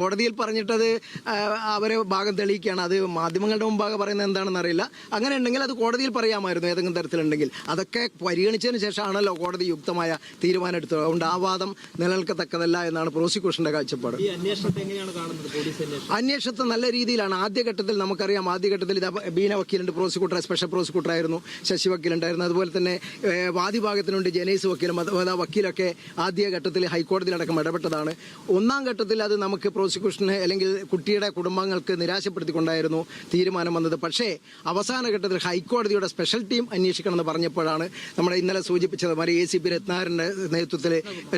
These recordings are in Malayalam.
കോടതിയിൽ പറഞ്ഞിട്ടത് അവരെ ഭാഗം തെളിയിക്കുകയാണ്. അത് മാധ്യമങ്ങളുടെ മുമ്പാകെ പറയുന്നത് എന്താണെന്ന് അറിയില്ല. അങ്ങനെ ഉണ്ടെങ്കിൽ അത് കോടതിയിൽ പറയാമായിരുന്നു ഏതെങ്കിലും തരത്തിലുണ്ടെങ്കിൽ. അതൊക്കെ പരിഗണിച്ചതിന് ശേഷമാണല്ലോ കോടതി യുക്തമായ തീരുമാനം എടുത്തത് അതുകൊണ്ട് ആ വാദം നിലനിൽക്കത്തക്കതല്ല എന്നാണ് പ്രോസിക്യൂഷന്റെ കാഴ്ചപ്പാട്. അന്വേഷണത്തെ നല്ല രീതിയിലാണ്. ആദ്യഘട്ടത്തിൽ നമുക്കറിയാം ആദ്യഘട്ടത്തിൽ ഇത് ബീന വക്കീലുണ്ട് പ്രോസിക്യൂട്ടർ സ്പെഷ്യൽ പ്രോസിക്യൂട്ടർ ആയിരുന്നു ശശി വക്കീലുണ്ടായിരുന്നു. അതുപോലെ തന്നെ വാദിഭാഗത്തിനുണ്ട് ജനേസ് വക്കീലും. വക്കീലൊക്കെ ആദ്യഘട്ടത്തിൽ ഹൈക്കോടതിയിലടക്കം ഇടപെട്ടതാണ്. ഒന്നാം ഘട്ടത്തിൽ അത് നമുക്ക് പ്രോസിക്യൂഷന് അല്ലെങ്കിൽ കുട്ടിയുടെ കുടുംബങ്ങൾക്ക് നിരാശപ്പെടുത്തിക്കൊണ്ടായിരുന്നു തീരുമാനം വന്നത്. പക്ഷേ അവസാന ഘട്ടത്തിൽ ഹൈക്കോടതിയുടെ സ്പെഷ്യൽ ടീം അന്വേഷിക്കണമെന്ന് പറഞ്ഞപ്പോഴാണ് നമ്മുടെ ഇന്നലെ സൂചിപ്പിച്ചത്. മാറി എ സി പി രത്നാകരന്റെ നേതൃത്വത്തിൽ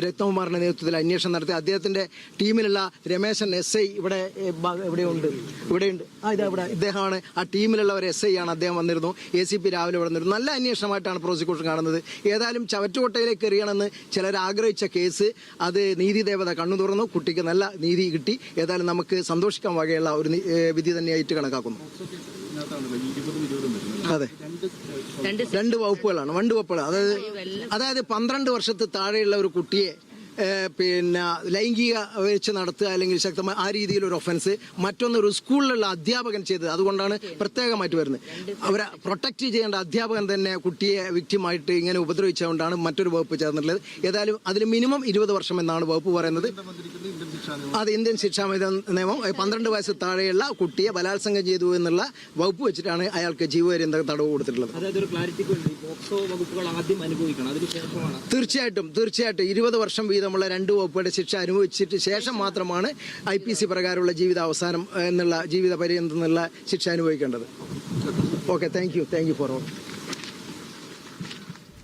രത്നകുമാറിന്റെ നേതൃത്വത്തിൽ അന്വേഷണം നടത്തി. അദ്ദേഹത്തിന്റെ ടീമിലുള്ള രമേശൻ എസ് ഐ ഇവിടെ ഇവിടെയുണ്ട്. ഇവിടെയുണ്ട്. ആ ഇതാ ഇവിടെ. ഇദ്ദേഹമാണ് ആ ടീമിലുള്ള ഒരു എസ് ഐ ആണ് അദ്ദേഹം വന്നിരുന്നു. എ സി പി രാവിലെ ഇവിടെ വന്നിരുന്നു. നല്ല അന്വേഷണമായിട്ടാണ് പ്രോസിക്യൂഷൻ കാണുന്നത്. ഏതായാലും ചവറ്റുകൊട്ടയിലേക്ക് എറിയണമെന്ന് ചിലർ ആഗ്രഹിച്ച കേസ് അത് നീതി ദേവത കണ്ണു തുറന്നു. കുട്ടിക്ക് നല്ല നീതി കിട്ടി. ഏതായാലും നമുക്ക് സന്തോഷിക്കാൻ വകയുള്ള ഒരു വിധി തന്നെയായിട്ട് കണക്കാക്കുന്നു. അതെ. രണ്ട് വകുപ്പുകളാണ്. രണ്ട് വകുപ്പുകൾ. അതായത് അതായത് പന്ത്രണ്ട് വർഷത്തിൽ താഴെയുള്ള ഒരു കുട്ടിയെ പിന്നെ ലൈംഗിക വെച്ച് നടത്തുക അല്ലെങ്കിൽ ശക്തമായ ആ രീതിയിൽ ഒരു ഒഫൻസ് മറ്റൊന്ന് ഒരു സ്കൂളിലുള്ള അധ്യാപകൻ ചെയ്തത്. അതുകൊണ്ടാണ് പ്രത്യേകമായിട്ട് വരുന്നത്. അവരെ പ്രൊട്ടക്റ്റ് ചെയ്യേണ്ട അധ്യാപകൻ തന്നെ കുട്ടിയെ വിക്റ്റിമായിട്ട് ഇങ്ങനെ ഉപദ്രവിച്ചുകൊണ്ടാണ് മറ്റൊരു വകുപ്പ് ചേർന്നിട്ടുള്ളത്. ഏതായാലും അതിൽ മിനിമം ഇരുപത് വർഷം എന്നാണ് വകുപ്പ് പറയുന്നത്. അത് ഇന്ത്യൻ ശിക്ഷാ നിയമം. പന്ത്രണ്ട് വയസ്സ് താഴെയുള്ള കുട്ടിയെ ബലാത്സംഗം ചെയ്തു എന്നുള്ള വകുപ്പ് വെച്ചിട്ടാണ് അയാൾക്ക് ജീവപര്യന്ത തടവ് കൊടുത്തിട്ടുള്ളത്. തീർച്ചയായിട്ടും തീർച്ചയായിട്ടും. ഇരുപത് വർഷം വീതമുള്ള രണ്ട് വകുപ്പുകളുടെ ശിക്ഷ അനുഭവിച്ചിട്ട് ശേഷം മാത്രമാണ് ഐ പി സി പ്രകാരമുള്ള ജീവിത അവസാനം എന്നുള്ള ജീവിത പര്യന്തം എന്നുള്ള ശിക്ഷ അനുഭവിക്കേണ്ടത്. Okay. Thank you thank you for all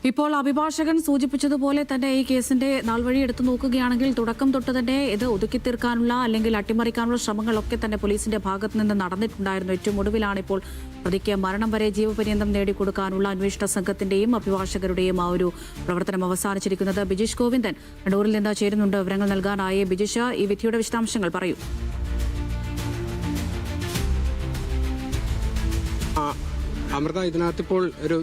ഇപ്പോൾ അഭിഭാഷകൻ സൂചിപ്പിച്ചതുപോലെ തന്നെ ഈ കേസിന്റെ നാൾവഴി എടുത്തു നോക്കുകയാണെങ്കിൽ തുടക്കം തൊട്ട് തന്നെ ഇത് ഒതുക്കി തീർക്കാനുള്ള അല്ലെങ്കിൽ അട്ടിമറിക്കാനുള്ള ശ്രമങ്ങളൊക്കെ തന്നെ പോലീസിന്റെ ഭാഗത്ത് നിന്ന് നടന്നിട്ടുണ്ടായിരുന്നു. ഏറ്റവും ഒടുവിലാണ് ഇപ്പോൾ പ്രതിക്ക് മരണം വരെ ജീവപര്യന്തം നേടിക്കൊടുക്കാനുള്ള അന്വേഷണ സംഘത്തിന്റെയും അഭിഭാഷകരുടെയും ആ ഒരു പ്രവർത്തനം അവസാനിച്ചിരിക്കുന്നത്. ബിജീഷ് ഗോവിന്ദൻ കണ്ണൂരിൽ നിന്ന് ചേരുന്നുണ്ട്. വിവരങ്ങൾ നൽകാനായി ബിജിഷ ഈ വിധിയുടെ വിശദാംശങ്ങൾ പറയൂ. അമൃത ഇതിനകത്തിപ്പോൾ ഒരു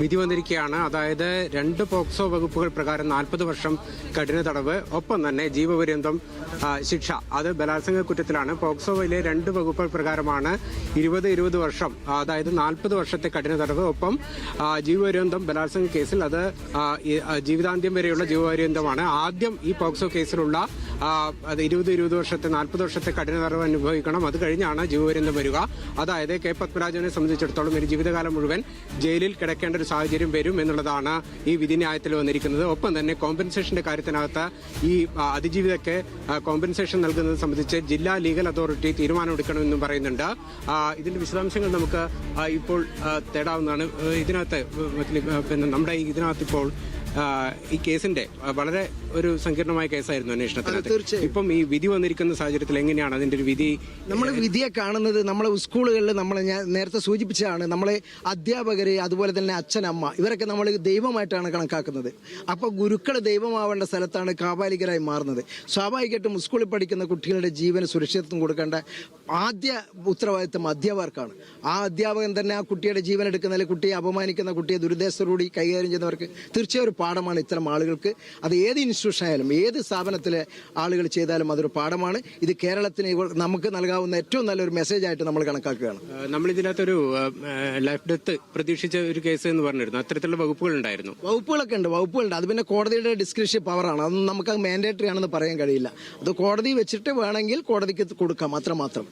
വിധി വന്നിരിക്കുകയാണ്. അതായത് രണ്ട് പോക്സോ വകുപ്പുകൾ പ്രകാരം നാൽപ്പത് വർഷം കഠിന തടവ് ഒപ്പം തന്നെ ജീവപര്യന്തം ശിക്ഷ. അത് ബലാത്സംഗ കുറ്റത്തിലാണ്. പോക്സോയിലെ രണ്ട് വകുപ്പുകൾ പ്രകാരമാണ് ഇരുപത് ഇരുപത് വർഷം അതായത് നാൽപ്പത് വർഷത്തെ കഠിന തടവ് ഒപ്പം ജീവപര്യന്തം ബലാത്സംഗ കേസിൽ അത് ജീവിതാന്ത്യം വരെയുള്ള ജീവപര്യന്തമാണ്. ആദ്യം ഈ പോക്സോ കേസിലുള്ള അത് ഇരുപത് ഇരുപത് വർഷത്തെ നാൽപ്പത് വർഷത്തെ കഠിന തടവ് അനുഭവിക്കണം. അത് കഴിഞ്ഞാണ് ജീവപര്യന്തം വരിക. അതായത് കെ പത്മരാജനെ സംബന്ധിച്ചിടത്തോളം ഒരു ജീവിതകാലം മുഴുവൻ ജയിലിൽ കിടക്കേണ്ട ഒരു സാഹചര്യം വരും എന്നുള്ളതാണ് ഈ വിധിന്യായത്തിൽ വന്നിരിക്കുന്നത്. ഒപ്പം തന്നെ കോമ്പൻസേഷന്റെ കാര്യത്തിനകത്ത് ഈ അതിജീവിതയ്ക്ക് കോമ്പൻസേഷൻ നൽകുന്നത് സംബന്ധിച്ച് ജില്ലാ ലീഗൽ അതോറിറ്റി തീരുമാനമെടുക്കണമെന്നും പറയുന്നുണ്ട്. ഇതിന്റെ വിശദാംശങ്ങൾ നമുക്ക് ഇപ്പോൾ തേടാവുന്നതാണ്. ഇതിനകത്ത് നമ്മുടെ ഇതിനകത്ത് ഇപ്പോൾ ഈ കേസിന്റെ വളരെ ഒരു സങ്കീർണമായ കേസായിരുന്നു അന്വേഷണത്തിനകത്ത്. തീർച്ചയായും. ഇപ്പം ഈ വിധി വന്നിരിക്കുന്ന സാഹചര്യത്തിൽ എങ്ങനെയാണ് അതിന്റെ ഒരു വിധി നമ്മൾ വിധിയെ കാണുന്നത് നമ്മളെ സ്കൂളുകളിൽ നമ്മൾ ഞാൻ നേരത്തെ സൂചിപ്പിച്ചതാണ് നമ്മളെ അധ്യാപകര് അതുപോലെ തന്നെ അച്ഛൻ അമ്മ ഇവരൊക്കെ നമ്മൾ ദൈവമായിട്ടാണ് കണക്കാക്കുന്നത്. അപ്പോൾ ഗുരുക്കൾ ദൈവമാവേണ്ട സ്ഥലത്താണ് കാപാലികരായി മാറുന്നത്. സ്വാഭാവികമായിട്ടും സ്കൂളിൽ പഠിക്കുന്ന കുട്ടികളുടെ ജീവന് സുരക്ഷിതത്വം കൊടുക്കേണ്ട ആദ്യ ഉത്തരവാദിത്തം അധ്യാപകർക്കാണ്. ആ അധ്യാപകൻ തന്നെ ആ കുട്ടിയുടെ ജീവൻ എടുക്കുന്നതിൽ കുട്ടിയെ അപമാനിക്കുന്ന കുട്ടിയെ ദുരുദ്ദേശത്തോടുകൂടി കൈകാര്യം ചെയ്യുന്നവർക്ക് തീർച്ചയായും ഒരു പാഠമാണ് ഇത്തരം ആളുകൾക്ക്. അത് ഏത് ഇൻസ്റ്റിറ്റ്യൂഷൻ ആയാലും ഏത് സ്ഥാപനത്തിലെ ആളുകൾ ചെയ്താലും അതൊരു പാഠമാണ്. ഇത് കേരളത്തിന് നമുക്ക് നൽകാവുന്ന ഏറ്റവും നല്ലൊരു മെസ്സേജ് ആയിട്ട് നമ്മൾ കണക്കാക്കുകയാണ്. നമ്മൾ ഇതിനകത്തൊരു ലൈഫ് ഡെത്ത് പ്രതീക്ഷിച്ച ഒരു കേസ് എന്ന് പറഞ്ഞിരുന്നു. അത്തരത്തിലുള്ള വകുപ്പുകൾ ഉണ്ടായിരുന്നു. വകുപ്പുകളൊക്കെ ഉണ്ട് വകുപ്പുകളുണ്ട്. അത് പിന്നെ കോടതിയുടെ ഡിസ്ക്രിപ്ഷൻ പവറാണ് അതൊന്നും നമുക്ക് മാൻഡേറ്ററി ആണെന്ന് പറയാൻ കഴിയില്ല. അത് കോടതി വെച്ചിട്ട് വേണമെങ്കിൽ കോടതിക്ക് കൊടുക്കാം അത്രമാത്രം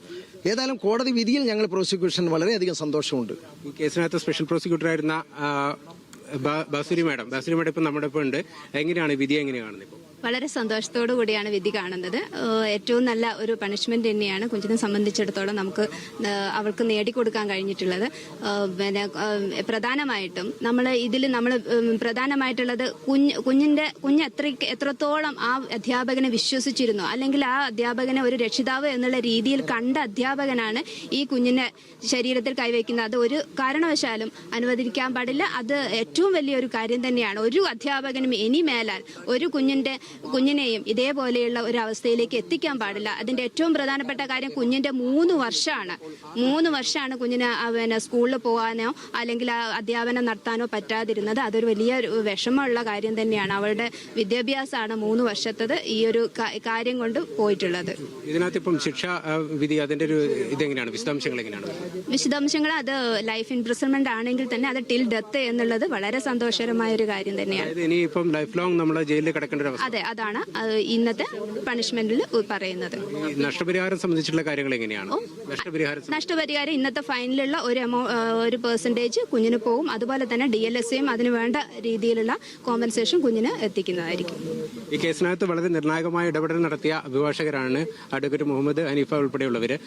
ഏതായാലും കോടതി വിധിയിൽ ഞങ്ങൾ പ്രോസിക്യൂഷൻ വളരെയധികം സന്തോഷമുണ്ട്. ഈ കേസിനകത്ത് സ്പെഷ്യൽ പ്രോസിക്യൂട്ടർ ആയിരുന്ന ആ, ബ- ബാസുരി മാഡം. ബാസുരി മാഡം ഇപ്പം നമ്മുടെ ഇപ്പൊ ഉണ്ട്. എങ്ങനെയാണ് വിധി എങ്ങനെയാണ് കാണുന്നത് വളരെ സന്തോഷത്തോടു കൂടിയാണ് വിധി കാണുന്നത്. ഏറ്റവും നല്ല ഒരു പണിഷ്മെന്റ് തന്നെയാണ് കുഞ്ചിനെ സംബന്ധിച്ചിടത്തോളം നമുക്ക് അവൾക്ക് നേടിക്കൊടുക്കാൻ കഴിഞ്ഞിട്ടുള്ളത്. പിന്നെ പ്രധാനമായിട്ടും നമ്മൾ ഇതിൽ നമ്മൾ പ്രധാനമായിട്ടുള്ളത് കുഞ്ഞ് കുഞ്ഞിന്റെ കുഞ്ഞ് എത്ര എത്രത്തോളം ആ അധ്യാപകനെ വിശ്വസിച്ചിരുന്നു അല്ലെങ്കിൽ ആ അധ്യാപകനെ ഒരു രക്ഷിതാവ് എന്നുള്ള രീതിയിൽ കണ്ട അധ്യാപകനാണ് ഈ കുഞ്ഞിനെ ശരീരത്തിൽ കൈവയ്ക്കുന്നത്. അത് ഒരു കാരണവശാലും അനുവദിക്കാൻ പാടില്ല. അത് ഏറ്റവും വലിയൊരു കാര്യം തന്നെയാണ്. ഒരു അധ്യാപകനും ഇനി മേലാൽ ഒരു കുഞ്ഞിന്റെ കുഞ്ഞിനെയും ഇതേപോലെയുള്ള ഒരു അവസ്ഥയിലേക്ക് എത്തിക്കാൻ പാടില്ല. അതിന്റെ ഏറ്റവും പ്രധാനപ്പെട്ട കാര്യം കുഞ്ഞിന്റെ മൂന്ന് വർഷമാണ്. മൂന്ന് വർഷമാണ് കുഞ്ഞിന് പിന്നെ സ്കൂളിൽ പോകാനോ അല്ലെങ്കിൽ അധ്യാപനം നടത്താനോ പറ്റാതിരുന്നത്. അതൊരു വലിയ വിഷമമുള്ള കാര്യം തന്നെയാണ്. അവരുടെ വിദ്യാഭ്യാസമാണ് മൂന്ന് വർഷത്തത് ഈ ഒരു കാര്യം കൊണ്ട് പോയിട്ടുള്ളത്. ഇതിനകത്ത് ഇപ്പം ശിക്ഷ വിധി അതിന്റെ ഒരു ഇതെങ്ങനെയാണ്? വിശദാംശങ്ങൾ എങ്ങനെയാണ്? വിശദാംശങ്ങൾ അത് ലൈഫ് ഇംപ്രിസൺമെന്റ് ആണെങ്കിൽ തന്നെ അത് ടിൽ ഡെത്ത് എന്നുള്ളത് വളരെ സന്തോഷകരമായ ഒരു കാര്യം തന്നെയാണ്. അതായത് ഇനി ഇപ്പം ലൈഫ് ലോങ് നമ്മൾ ജയിലിൽ കിടക്കേണ്ട ഒരു അവസ്ഥ. അതെ. അതാണ്. ഇന്നത്തെ പണിഷ്മെന്റിൽ പറയുന്നത്. നഷ്ടപരിഹാരം സംബന്ധിച്ചിട്ടുള്ള കാര്യങ്ങൾ എങ്ങനെയാണ്? നഷ്ടപരിഹാരം ഇന്നത്തെ ഫൈനലുള്ള ഒരു എമൗ ഒരു പെർസെന്റേജ് കുഞ്ഞിന് പോകും അതുപോലെ തന്നെ ഡി എൽ എസ് എയും അതിന് വേണ്ട രീതിയിലുള്ള കോമ്പൻസേഷൻ കുഞ്ഞിന് എത്തിക്കുന്നതായിരിക്കും. ഈ കേസിനകത്ത് വളരെ നിർണായകമായ ഇടപെടൽ നടത്തിയ അഭിഭാഷകരാണ് അഡ്വക്കേറ്റ് മുഹമ്മദ് ഹനീഫ ഉൾപ്പെടെയുള്ളവർ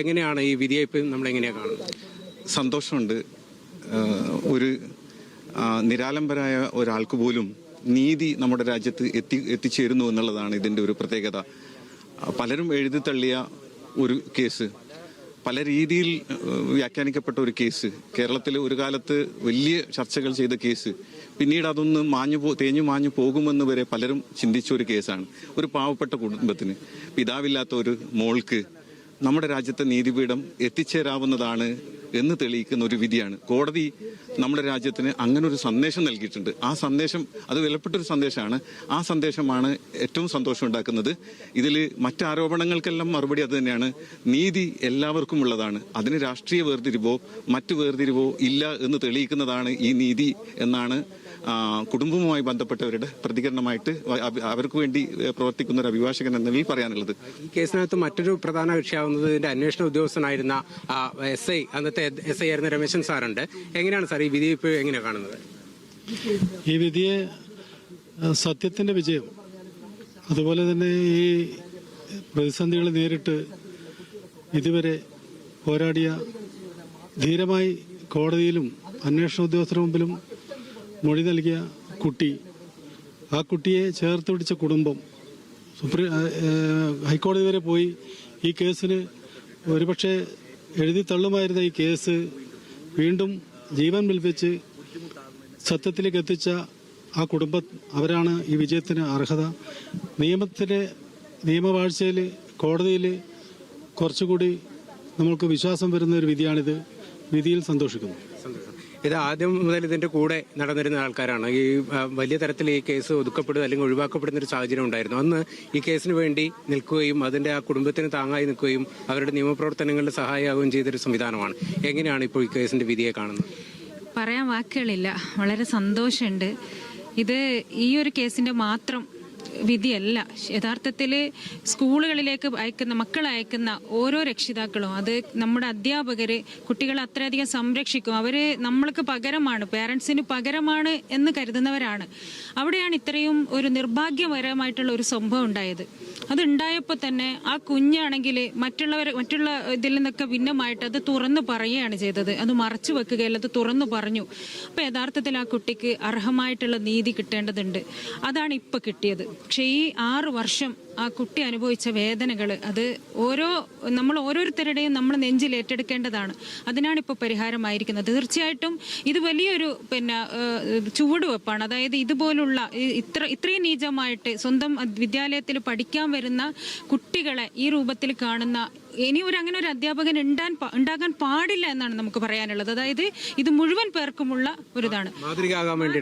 എങ്ങനെയാണ് ഈ വിധിയെ ഇപ്പം നമ്മൾ എങ്ങനെയാണ് കാണുന്നത്? സന്തോഷമുണ്ട്. ഒരു നിരാലംബരായ ഒരാൾക്ക് പോലും നീതി നമ്മുടെ രാജ്യത്ത് എത്തി എത്തിച്ചേരുന്നു എന്നുള്ളതാണ് ഇതിന്റെ ഒരു പ്രത്യേകത. പലരും എഴുതി തള്ളിയ ഒരു കേസ് പല രീതിയിൽ വ്യാഖ്യാനിക്കപ്പെട്ട ഒരു കേസ് കേരളത്തിൽ ഒരു കാലത്ത് വലിയ ചർച്ചകൾ ചെയ്ത കേസ് പിന്നീട് അതൊന്ന് മാഞ്ഞു പോ തേഞ്ഞു മാഞ്ഞു പോകുമെന്ന് വരെ പലരും ചിന്തിച്ച ഒരു കേസാണ്. ഒരു പാവപ്പെട്ട കുടുംബത്തിന് പിതാവില്ലാത്ത ഒരു മോൾക്ക് നമ്മുടെ രാജ്യത്തെ നീതിപീഠം എത്തിച്ചേരാവുന്നതാണ് എന്ന് തെളിയിക്കുന്ന ഒരു വിധിയാണ്. കോടതി നമ്മുടെ രാജ്യത്തിന് അങ്ങനെ ഒരു സന്ദേശം നൽകിയിട്ടുണ്ട്. ആ സന്ദേശം അത് വിലപ്പെട്ടൊരു സന്ദേശമാണ്. ആ സന്ദേശമാണ് ഏറ്റവും സന്തോഷം ഉണ്ടാക്കുന്നത് ഇതിൽ മറ്റാരോപണങ്ങൾക്കെല്ലാം മറുപടി അത് തന്നെയാണ്. നീതി എല്ലാവർക്കും ഉള്ളതാണ്. അതിന് രാഷ്ട്രീയ വേർതിരിവോ മറ്റു വേർതിരിവോ ഇല്ല എന്ന് തെളിയിക്കുന്നതാണ് ഈ നീതി എന്നാണ് കുടുംബവുമായി ബന്ധപ്പെട്ടവരുടെ പ്രതികരണമായിട്ട് അവർക്ക് വേണ്ടി പ്രവർത്തിക്കുന്ന ഒരു അഭിഭാഷകൻ എന്ന നിലയിൽ പറയാനുള്ളത്. ഈ കേസിനകത്ത് മറ്റൊരു പ്രധാന കക്ഷിയാവുന്നത് ഇതിന്റെ അന്വേഷണ ഉദ്യോഗസ്ഥനായിരുന്ന എസ് ഐ അന്നത്തെ എസ് ഐ ആയിരുന്ന രമേശൻ സാറുണ്ട്. എങ്ങനെയാണ് സാർ ഈ വിധി ഇപ്പോൾ എങ്ങനെയാണ് കാണുന്നത്? ഈ വിധിയെ സത്യത്തിന്റെ വിജയം അതുപോലെ തന്നെ ഈ പ്രതിസന്ധികൾ നേരിട്ട് ഇതുവരെ പോരാടിയ ധീരമായി കോടതിയിലും അന്വേഷണ ഉദ്യോഗസ്ഥരുടെ മുമ്പിലും മൊഴി നൽകിയ കുട്ടി ആ കുട്ടിയെ ചേർത്ത് പിടിച്ച കുടുംബം സുപ്രീം ഹൈക്കോടതി വരെ പോയി ഈ കേസിന് ഒരുപക്ഷെ എഴുതി തള്ളുമായിരുന്ന ഈ കേസ് വീണ്ടും ജീവൻ വിൽപ്പിച്ച് സത്യത്തിലേക്ക് എത്തിച്ച ആ കുടുംബം അവരാണ് ഈ വിജയത്തിന് അർഹത. നിയമത്തിലെ നിയമവാഴ്ചയിൽ കോടതിയിൽ കുറച്ചുകൂടി നമ്മൾക്ക് വിശ്വാസം വരുന്ന ഒരു വിധിയാണിത്. വിധിയിൽ സന്തോഷിക്കുന്നു. സന്തോഷം. ഇത് ആദ്യം മുതൽ ഇതിന്റെ കൂടെ നടന്നിരുന്ന ആൾക്കാരാണ്. ഈ വലിയ തരത്തിൽ ഈ കേസ് ഒതുക്കപ്പെടുക അല്ലെങ്കിൽ ഒഴിവാക്കപ്പെടുന്ന ഒരു സാഹചര്യം ഉണ്ടായിരുന്നു. അന്ന് ഈ കേസിന് വേണ്ടി നിൽക്കുകയും അതിന്റെ ആ കുടുംബത്തിന് താങ്ങായി നിൽക്കുകയും അവരുടെ നിയമപ്രവർത്തനങ്ങളിൽ സഹായമാവുകയും ചെയ്തൊരു സംവിധാനമാണ്. എങ്ങനെയാണ് ഇപ്പോൾ ഈ കേസിന്റെ വിധിയെ കാണുന്നത്? പറയാൻ വാക്കുകളില്ല. വളരെ സന്തോഷമുണ്ട്. ഇത് ഈ ഒരു കേസിന്റെ മാത്രം വിധിയല്ല. യഥാർത്ഥത്തിൽ സ്കൂളുകളിലേക്ക് അയക്കുന്ന മക്കൾ അയക്കുന്ന ഓരോ രക്ഷിതാക്കളും അത് നമ്മുടെ അധ്യാപകർ കുട്ടികളെ അത്രയധികം സംരക്ഷിക്കും. അവർ നമ്മൾക്ക് പകരമാണ് പേരൻസിന് പകരമാണ് എന്ന് കരുതുന്നവരാണ്. അവിടെയാണ് ഇത്രയും ഒരു നിർഭാഗ്യപരമായിട്ടുള്ള ഒരു സംഭവം ഉണ്ടായത്. അത് ഉണ്ടായപ്പോൾ തന്നെ ആ കുഞ്ഞാണെങ്കിൽ മറ്റുള്ളവർ മറ്റുള്ള ഇതിൽ നിന്നൊക്കെ ഭിന്നമായിട്ട് അത് തുറന്നു പറയുകയാണ് ചെയ്തത്. അത് മറച്ചു വെക്കുകയല്ല അത് തുറന്നു പറഞ്ഞു. അപ്പോൾ യഥാർത്ഥത്തിൽ ആ കുട്ടിക്ക് അർഹമായിട്ടുള്ള നീതി കിട്ടേണ്ടതുണ്ട്. അതാണ് ഇപ്പോൾ കിട്ടിയത്. പക്ഷെ ഈ ആറു വർഷം ആ കുട്ടി അനുഭവിച്ച വേദനകൾ അത് ഓരോ നമ്മൾ ഓരോരുത്തരുടെയും നമ്മൾ നെഞ്ചിൽ ഏറ്റെടുക്കേണ്ടതാണ്. അതിനാണ് ഇപ്പോൾ പരിഹാരമായിരിക്കുന്നത്. തീർച്ചയായിട്ടും ഇത് വലിയൊരു പിന്നെ ചുവടുവെപ്പാണ്. അതായത് ഇതുപോലുള്ള ഇത്ര ഇത്രയും നീചമായിട്ട് സ്വന്തം വിദ്യാലയത്തിൽ പഠിക്കാൻ വരുന്ന കുട്ടികളെ ഈ രൂപത്തിൽ കാണുന്ന ഇനി ഒരു അങ്ങനെ ഒരു അധ്യാപകൻ ഉണ്ടാൻ ഉണ്ടാകാൻ പാടില്ല എന്നാണ് നമുക്ക് പറയാനുള്ളത്. അതായത് ഇത് മുഴുവൻ പേർക്കുമുള്ള ഒരു ഇതാണ്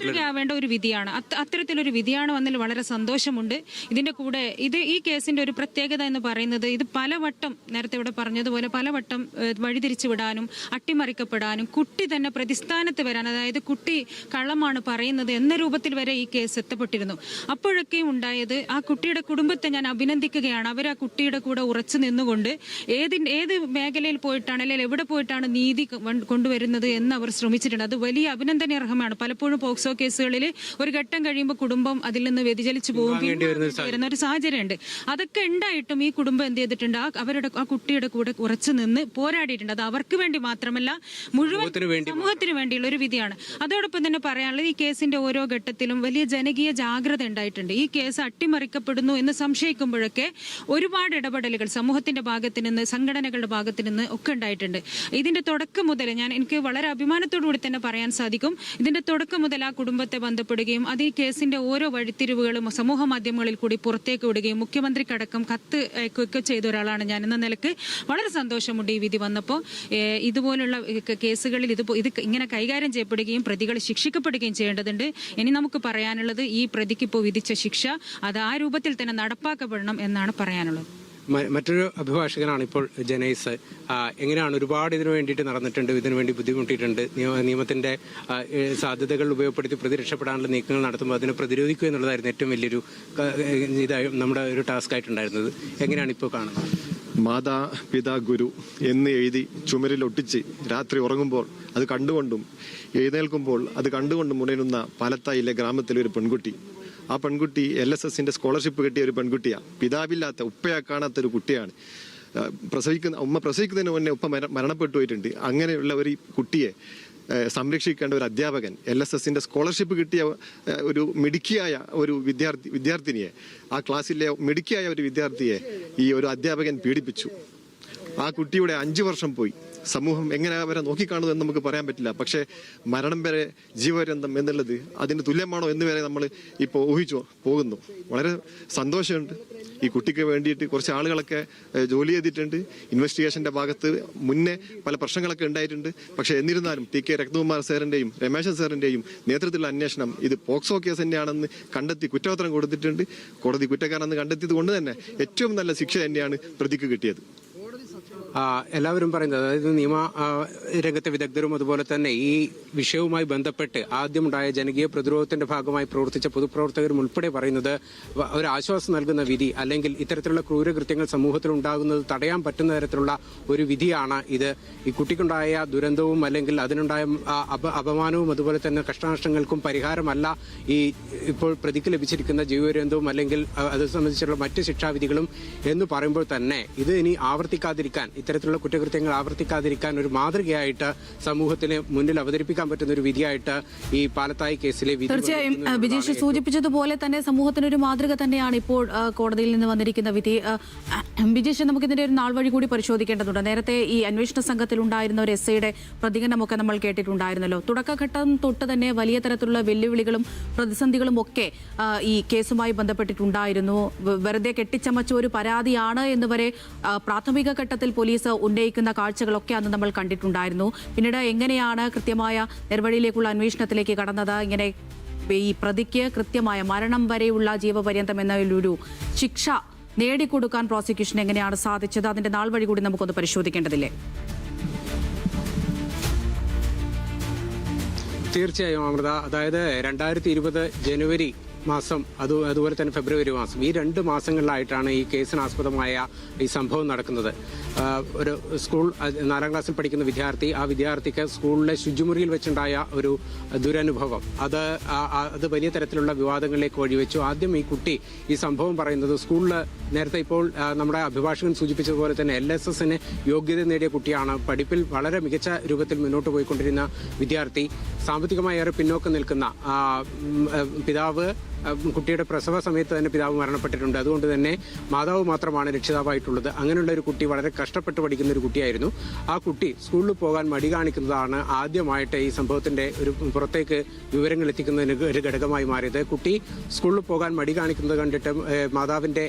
മാതൃകയാവേണ്ട ഒരു വിധിയാണ്. അത്ത- അത്തരത്തിലൊരു വിധിയാണ് വന്നതിൽ വളരെ സന്തോഷമുണ്ട്. ഇതിന്റെ കൂടെ ഇത് ഈ കേസിന്റെ ഒരു പ്രത്യേകത എന്ന് പറയുന്നത് ഇത് പലവട്ടം നേരത്തെ ഇവിടെ പറഞ്ഞതുപോലെ പലവട്ടം വഴിതിരിച്ചു വിടാനും അട്ടിമറിക്കപ്പെടാനും കുട്ടി തന്നെ പ്രതിസ്ഥാനത്ത് വരാൻ അതായത് കുട്ടി കള്ളമാണ് പറയുന്നത് എന്ന രൂപത്തിൽ വരെ ഈ കേസ് എത്തപ്പെട്ടിരുന്നു. അപ്പോഴൊക്കെയും ഉണ്ടായത് ആ കുട്ടിയുടെ കുടുംബത്തെ ഞാൻ അഭിനന്ദിക്കുകയാണ്. അവർ ആ കുട്ടിയുടെ കൂടെ ഉറച്ചു നിന്നുകൊണ്ട് ഏതിൻ ഏത് മേഖലയിൽ പോയിട്ടാണ് അല്ലെങ്കിൽ എവിടെ പോയിട്ടാണ് നീതി കൊണ്ടുവരുന്നത് എന്ന് അവർ ശ്രമിച്ചിട്ടുണ്ട്. അത് വലിയ അഭിനന്ദനാർഹമാണ് പലപ്പോഴും പോക്സോ കേസുകളിൽ ഒരു ഘട്ടം കഴിയുമ്പോൾ കുടുംബം അതിൽ നിന്ന് വ്യതിചലിച്ചു പോകും. വരുന്ന ഒരു സാഹചര്യമുണ്ട്. അതൊക്കെ ഉണ്ടായിട്ടും ഈ കുടുംബം എന്ത് ചെയ്തിട്ടുണ്ട്? ആ അവരുടെ ആ കുട്ടിയുടെ കൂടെ ഉറച്ചു നിന്ന് പോരാടിയിട്ടുണ്ട്. അത് അവർക്ക് വേണ്ടി മാത്രമല്ല മുഴുവൻ സമൂഹത്തിന് വേണ്ടിയുള്ള ഒരു വിധിയാണ്. അതോടൊപ്പം തന്നെ പറയാനുള്ളത് ഈ കേസിന്റെ ഓരോ ഘട്ടത്തിലും വലിയ ജനകീയ ജാഗ്രത ഉണ്ടായിട്ടുണ്ട്. ഈ കേസ് അട്ടിമറിക്കപ്പെടുന്നു എന്ന് സംശയിക്കുമ്പോഴൊക്കെ ഒരുപാട് ഇടപെടലുകൾ സമൂഹത്തിന്റെ ഭാഗത്ത് നിന്ന് നിന്ന് സംഘടനകളുടെ ഭാഗത്ത് നിന്ന് ഒക്കെ ഉണ്ടായിട്ടുണ്ട്. ഇതിന്റെ തുടക്കം മുതൽ ഞാൻ എനിക്ക് വളരെ അഭിമാനത്തോടു കൂടി തന്നെ പറയാൻ സാധിക്കും. ഇതിന്റെ തുടക്കം മുതൽ ആ കുടുംബത്തെ ബന്ധപ്പെടുകയും അത് ഈ കേസിന്റെ ഓരോ വഴിത്തിരിവുകളും സമൂഹ മാധ്യമങ്ങളിൽ കൂടി പുറത്തേക്ക് വിടുകയും മുഖ്യമന്ത്രിക്കടക്കം കത്ത് അയക്കുകയൊക്കെ ചെയ്ത ഒരാളാണ് ഞാൻ എന്ന നിലയ്ക്ക് വളരെ സന്തോഷമുണ്ട് ഈ വിധി വന്നപ്പോൾ. ഇതുപോലുള്ള കേസുകളിൽ ഇത് ഇത് ഇങ്ങനെ കൈകാര്യം ചെയ്യപ്പെടുകയും പ്രതികൾ ശിക്ഷിക്കപ്പെടുകയും ചെയ്യേണ്ടതുണ്ട്. ഇനി നമുക്ക് പറയാനുള്ളത് ഈ പ്രതിക്ക് ഇപ്പോൾ വിധിച്ച ശിക്ഷ അത് ആ രൂപത്തിൽ തന്നെ നടപ്പാക്കപ്പെടണം എന്നാണ് പറയാനുള്ളത്. മറ്റൊരു അഭിഭാഷകനാണ് ഇപ്പോൾ ജനൈസ്. എങ്ങനെയാണ് ഒരുപാട് ഇതിനു വേണ്ടിയിട്ട് നടന്നിട്ടുണ്ട് ഇതിനു വേണ്ടി ബുദ്ധിമുട്ടിയിട്ടുണ്ട് നിയമ നിയമത്തിന്റെ സാധ്യതകൾ ഉപയോഗപ്പെടുത്തി പ്രതിരക്ഷപ്പെടാനുള്ള നീക്കങ്ങൾ നടത്തുമ്പോൾ അതിനെ പ്രതിരോധിക്കുക എന്നുള്ളതായിരുന്നു ഏറ്റവും വലിയൊരു ഇതായി നമ്മുടെ ഒരു ടാസ്ക് ആയിട്ടുണ്ടായിരുന്നത്. എങ്ങനെയാണ് ഇപ്പോൾ കാണുന്നത്? മാതാ പിതാ ഗുരു എന്ന് എഴുതി ചുമരിൽ ഒട്ടിച്ച് രാത്രി ഉറങ്ങുമ്പോൾ അത് കണ്ടുകൊണ്ടും എഴുന്നേൽക്കുമ്പോൾ അത് കണ്ടുകൊണ്ടും ഉണരുന്ന പാലത്തായിലെ ഗ്രാമത്തിലെ ഒരു പെൺകുട്ടി. ആ പെൺകുട്ടി എൽ എസ് എസിന്റെ സ്കോളർഷിപ്പ് കിട്ടിയ ഒരു പെൺകുട്ടിയാണ് പിതാവില്ലാത്ത ഉപ്പയാ കാണാത്ത ഒരു കുട്ടിയാണ് പ്രസവിക്കുന്ന ഉമ്മ പ്രസവിക്കുന്നതിന് മുന്നേ ഉപ്പ മര- മരണപ്പെട്ടു പോയിട്ടുണ്ട്. അങ്ങനെയുള്ള ഒരു കുട്ടിയെ സംരക്ഷിക്കേണ്ട ഒരു അധ്യാപകൻ എൽ എസ് എസിന്റെ സ്കോളർഷിപ്പ് കിട്ടിയ ഒരു മിടുക്കിയായ ഒരു വിദ്യാർത്ഥി വിദ്യാർത്ഥിനിയെ ആ ക്ലാസ്സിലെ മിടുക്കിയായ ഒരു വിദ്യാർത്ഥിയെ ഈ ഒരു അധ്യാപകൻ പീഡിപ്പിച്ചു. ആ കുട്ടിയുടെ അഞ്ചു വർഷം പോയി. സമൂഹം എങ്ങനെ അവരെ നോക്കിക്കാണുന്നു എന്ന് നമുക്ക് പറയാൻ പറ്റില്ല. പക്ഷേ മരണം വരെ ജീവപര്യന്തം എന്നുള്ളത് അതിന് തുല്യമാണോ എന്ന് വരെ നമ്മൾ ഇപ്പോൾ ഊഹിച്ചു പോകുന്നു. വളരെ സന്തോഷമുണ്ട്. ഈ കുട്ടിക്ക് വേണ്ടിയിട്ട് കുറച്ച് ആളുകളൊക്കെ ജോലി ചെയ്തിട്ടുണ്ട്. ഇൻവെസ്റ്റിഗേഷന്റെ ഭാഗത്ത് മുന്നേ പല പ്രശ്നങ്ങളൊക്കെ ഉണ്ടായിട്ടുണ്ട്. പക്ഷേ എന്നിരുന്നാലും ടി കെ രത്നകുമാർ സാറിന്റെയും രമേശൻ സാറിന്റെയും നേതൃത്വത്തിലുള്ള അന്വേഷണം ഇത് പോക്സോ കേസ് തന്നെയാണെന്ന് കണ്ടെത്തി കുറ്റപത്രം കൊടുത്തിട്ടുണ്ട്. കോടതി കുറ്റക്കാരെന്ന് കണ്ടെത്തിയത് കൊണ്ട് തന്നെ ഏറ്റവും നല്ല ശിക്ഷ തന്നെയാണ് പ്രതിക്ക് കിട്ടിയത്. എല്ലാവരും പറയുന്നത് അതായത് നിയമ രംഗത്തെ വിദഗ്ധരും അതുപോലെ തന്നെ ഈ വിഷയവുമായി ബന്ധപ്പെട്ട് ആദ്യമുണ്ടായ ജനകീയ പ്രതിരോധത്തിന്റെ ഭാഗമായി പ്രവർത്തിച്ച പൊതുപ്രവർത്തകരും ഉൾപ്പെടെ പറയുന്നത് ഒരു ആശ്വാസം നൽകുന്ന വിധി അല്ലെങ്കിൽ ഇത്തരത്തിലുള്ള ക്രൂരകൃത്യങ്ങൾ സമൂഹത്തിൽ ഉണ്ടാകുന്നത് തടയാൻ പറ്റുന്ന തരത്തിലുള്ള ഒരു വിധിയാണ് ഇത്. ഈ കുട്ടിക്കുണ്ടായ ദുരന്തവും അല്ലെങ്കിൽ അതിനുണ്ടായ അപമാനവും അതുപോലെ തന്നെ കഷ്ടനഷ്ടങ്ങൾക്കും പരിഹാരമല്ല ഈ ഇപ്പോൾ പ്രതിക്ക് ലഭിച്ചിരിക്കുന്ന ജീവപര്യന്തവും അല്ലെങ്കിൽ അത് സംബന്ധിച്ചുള്ള മറ്റ് ശിക്ഷാവിധികളും എന്ന് പറയുമ്പോൾ തന്നെ ഇത് ഇനി ആവർത്തിക്കാതിരിക്കാൻ ഇത്തരത്തിലുള്ള കുറ്റകൃത്യങ്ങൾ ആവർത്തിക്കാതിരിക്കാൻ ഒരു മാതൃകയായിട്ട് സമൂഹത്തിന് മുന്നിൽ അവതരിപ്പിക്കാൻ പറ്റുന്ന ഒരു വിധിയായിട്ട് ഈ പാലത്തായി കേസിലെ വിധി തീർച്ചയായും ബിജീഷ് സൂചിപ്പിച്ചതുപോലെ തന്നെ സമൂഹത്തിനൊരു മാതൃക തന്നെയാണ് ഇപ്പോൾ കോടതിയിൽ നിന്ന് വന്നിരിക്കുന്ന വിധി. ബിജീഷ് നമുക്കിതിന്റെ ഒരു നാൾ വഴി കൂടി പരിശോധിക്കേണ്ടതുണ്ട്. നേരത്തെ ഈ അന്വേഷണ സംഘത്തിൽ ഉണ്ടായിരുന്ന ഒരു എസ് ഐയുടെ പ്രതികരണമൊക്കെ നമ്മൾ കേട്ടിട്ടുണ്ടായിരുന്നല്ലോ. തുടക്കഘട്ടം തൊട്ട് തന്നെ വലിയ തരത്തിലുള്ള വെല്ലുവിളികളും പ്രതിസന്ധികളും ഒക്കെ ഈ കേസുമായി ബന്ധപ്പെട്ടിട്ടുണ്ടായിരുന്നു. വെറുതെ കെട്ടിച്ചമച്ച ഒരു പരാതിയാണ് എന്ന് വരെ പ്രാഥമിക ഘട്ടത്തിൽ പോലീസ് ഉന്നയിക്കുന്ന കാഴ്ചകളൊക്കെ അന്ന് നമ്മൾ കണ്ടിട്ടുണ്ടായിരുന്നു. പിന്നീട് എങ്ങനെയാണ് കൃത്യമായ നിർവഴിയിലേക്കുള്ള അന്വേഷണത്തിലേക്ക് കടന്നത്? ഇങ്ങനെ ഈ പ്രതിക്ക് കൃത്യമായ മരണം വരെയുള്ള ജീവപര്യന്തം എന്ന ഒരു ശിക്ഷ നേടിക്കൊടുക്കാൻ പ്രോസിക്യൂഷൻ എങ്ങനെയാണ് സാധിച്ചത്? അതിന്റെ നാൾ വഴി കൂടി നമുക്കൊന്ന് പരിശോധിക്കേണ്ടതില്ലേ? തീർച്ചയായും അമൃത. അതായത് രണ്ടായിരത്തി ഇരുപത് ജനുവരി മാസം അത് അതുപോലെ തന്നെ ഫെബ്രുവരി മാസം. ഈ രണ്ട് മാസങ്ങളിലായിട്ടാണ് ഈ കേസിനാസ്പദമായ ഈ സംഭവം നടക്കുന്നത്. ഒരു സ്കൂൾ നാലാം ക്ലാസ്സിൽ പഠിക്കുന്ന വിദ്യാർത്ഥി ആ വിദ്യാർത്ഥിക്ക് സ്കൂളിലെ ശുചിമുറിയിൽ വെച്ചുണ്ടായ ഒരു ദുരനുഭവം. അത് അത് വലിയ തരത്തിലുള്ള വിവാദങ്ങളിലേക്ക് വഴിവെച്ചു. ആദ്യം ഈ കുട്ടി ഈ സംഭവം പറയുന്നത് സ്കൂളിൽ നേരത്തെ ഇപ്പോൾ നമ്മുടെ അഭിഭാഷകൻ സൂചിപ്പിച്ചതുപോലെ തന്നെ എൽ എസ് എസിന് യോഗ്യത നേടിയ കുട്ടിയാണ്. പഠിപ്പിൽ വളരെ മികച്ച രൂപത്തിൽ മുന്നോട്ട് പോയിക്കൊണ്ടിരുന്ന വിദ്യാർത്ഥി. സാമ്പത്തികമായി ഏറെ പിന്നോക്കം നിൽക്കുന്ന പിതാവ് കുട്ടിയുടെ പ്രസവ സമയത്ത് തന്നെ പിതാവ് മരണപ്പെട്ടിട്ടുണ്ട്. അതുകൊണ്ട് തന്നെ മാതാവ് മാത്രമാണ് രക്ഷിതാവായിട്ടുള്ളത്. അങ്ങനെയുള്ള ഒരു കുട്ടി വളരെ കഷ്ടപ്പെട്ട് പഠിക്കുന്ന ഒരു കുട്ടിയായിരുന്നു. ആ കുട്ടി സ്കൂളിൽ പോകാൻ മടി കാണിക്കുന്നതാണ് ആദ്യമായിട്ട് ഈ സംഭവത്തിന്റെ ഒരു പുറത്തേക്ക് വിവരങ്ങൾ എത്തിക്കുന്നതിന് ഒരു ഘടകമായി മാറിയത്. കുട്ടി സ്കൂളിൽ പോകാൻ മടി കാണിക്കുന്നത് കണ്ടിട്ട് മാതാവിന്റെ